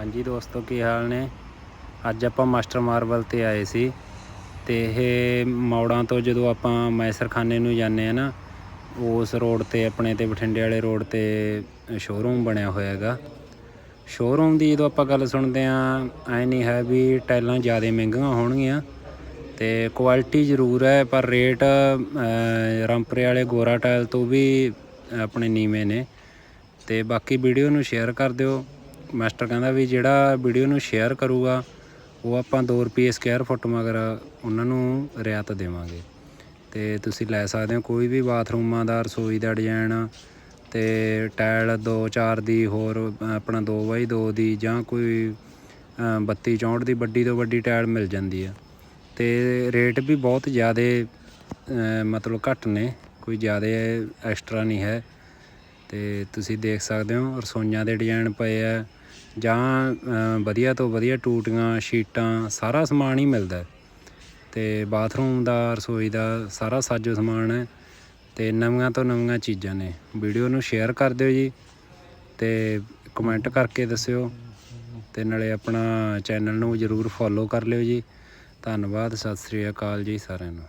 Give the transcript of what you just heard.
ਹਾਂਜੀ ਦੋਸਤੋ ਕੀ ਹਾਲ ਨੇ? ਅੱਜ ਆਪਾਂ ਮਾਸਟਰ ਮਾਰਬਲ ਤੇ ਆਏ ਸੀ ਤੇ ਇਹ ਮੌੜਾਂ ਤੋਂ ਜਦੋਂ ਆਪਾਂ ਮੈਸਰਖਾਨੇ ਨੂੰ ਜਾਂਦੇ ਆ ਨਾ ਉਸ ਰੋਡ ਤੇ ਆਪਣੇ ਤੇ ਬਠਿੰਡੇ ਵਾਲੇ ਰੋਡ ਤੇ ਸ਼ੋਰੂਮ ਬਣਿਆ ਹੋਇਆ ਹੈਗਾ। ਸ਼ੋਰੂਮ ਦੀ ਜਦੋਂ ਆਪਾਂ ਗੱਲ ਸੁਣਦੇ ਆ ਐ ਨਹੀਂ ਹੈ ਵੀ ਟਾਈਲਾਂ ਜ਼ਿਆਦਾ ਮਹਿੰਗੀਆਂ ਹੋਣਗੀਆਂ ਤੇ ਕੁਆਲਿਟੀ ਜ਼ਰੂਰ ਹੈ ਪਰ ਰੇਟ ਅ, ਰਾਮਪੁਰੇ ਵਾਲੇ ਗੋਰਾ ਟਾਇਲ ਤੋਂ ਵੀ ਆਪਣੇ ਨੀਵੇਂ ਨੇ। ਤੇ ਬਾਕੀ ਵੀਡੀਓ ਨੂੰ ਸ਼ੇਅਰ ਕਰ ਦਿਓ। ਮਾਸਟਰ ਕਹਿੰਦਾ ਵੀ ਜਿਹੜਾ ਵੀਡੀਓ ਨੂੰ ਸ਼ੇਅਰ ਕਰੂਗਾ, ਉਹ ਆਪਾਂ 2 ਰੁਪਏ ਸਕੁਅਰ ਫੁੱਟ ਮਗਰ ਉਹਨਾਂ ਨੂੰ ਰਿਆਤ ਦੇਵਾਂਗੇ। ਤੇ ਤੁਸੀਂ ਲੈ ਸਕਦੇ ਹੋ ਕੋਈ ਵੀ ਬਾਥਰੂਮਾਂ ਦਾ, ਰਸੋਈ ਦਾ ਡਿਜ਼ਾਈਨ ਤੇ ਟਾਇਲ 2-4 ਦੀ ਹੋਰ, ਆਪਣਾ 2x2 ਦੀ ਜਾਂ ਕੋਈ 32 64 ਦੀ ਵੱਡੀ ਤੋਂ ਵੱਡੀ ਟਾਇਲ ਮਿਲ ਜਾਂਦੀ ਆ। ਤੇ ਰੇਟ ਵੀ ਬਹੁਤ ਜ਼ਿਆਦਾ ਮਤਲਬ ਘੱਟ ਨੇ, ਕੋਈ ਜ਼ਿਆਦਾ ਐਕਸਟਰਾ ਨਹੀਂ ਹੈ। ਤੇ ਤੁਸੀਂ ਦੇਖ ਸਕਦੇ ਹੋ ਰਸੋਈਆਂ ਦੇ ਡਿਜ਼ਾਈਨ ਪਏ ਆ। ਜਾਂ ਵਧੀਆ ਤੋਂ ਵਧੀਆ ਟੂਟੀਆਂ, ਸ਼ੀਟਾਂ, ਸਾਰਾ ਸਮਾਨ ਹੀ ਮਿਲਦਾ ਹੈ। ਤੇ ਬਾਥਰੂਮ ਦਾ, ਰਸੋਈ ਦਾ ਸਾਰਾ ਸਾਜੋ ਸਮਾਨ ਹੈ। ਤੇ ਨਵੀਆਂ ਤੋਂ ਨਵੀਆਂ ਚੀਜ਼ਾਂ ਨੇ। ਵੀਡੀਓ ਨੂੰ ਸ਼ੇਅਰ ਕਰ ਦਿਓ ਜੀ ਤੇ ਕਮੈਂਟ ਕਰਕੇ ਦੱਸਿਓ। ਤੇ ਨਾਲੇ ਆਪਣਾ ਚੈਨਲ ਨੂੰ ਜਰੂਰ ਫੋਲੋ ਕਰ ਲਿਓ ਜੀ। ਧੰਨਵਾਦ, ਸਤਿ ਸ੍ਰੀ ਅਕਾਲ ਜੀ ਸਾਰਿਆਂ ਨੂੰ।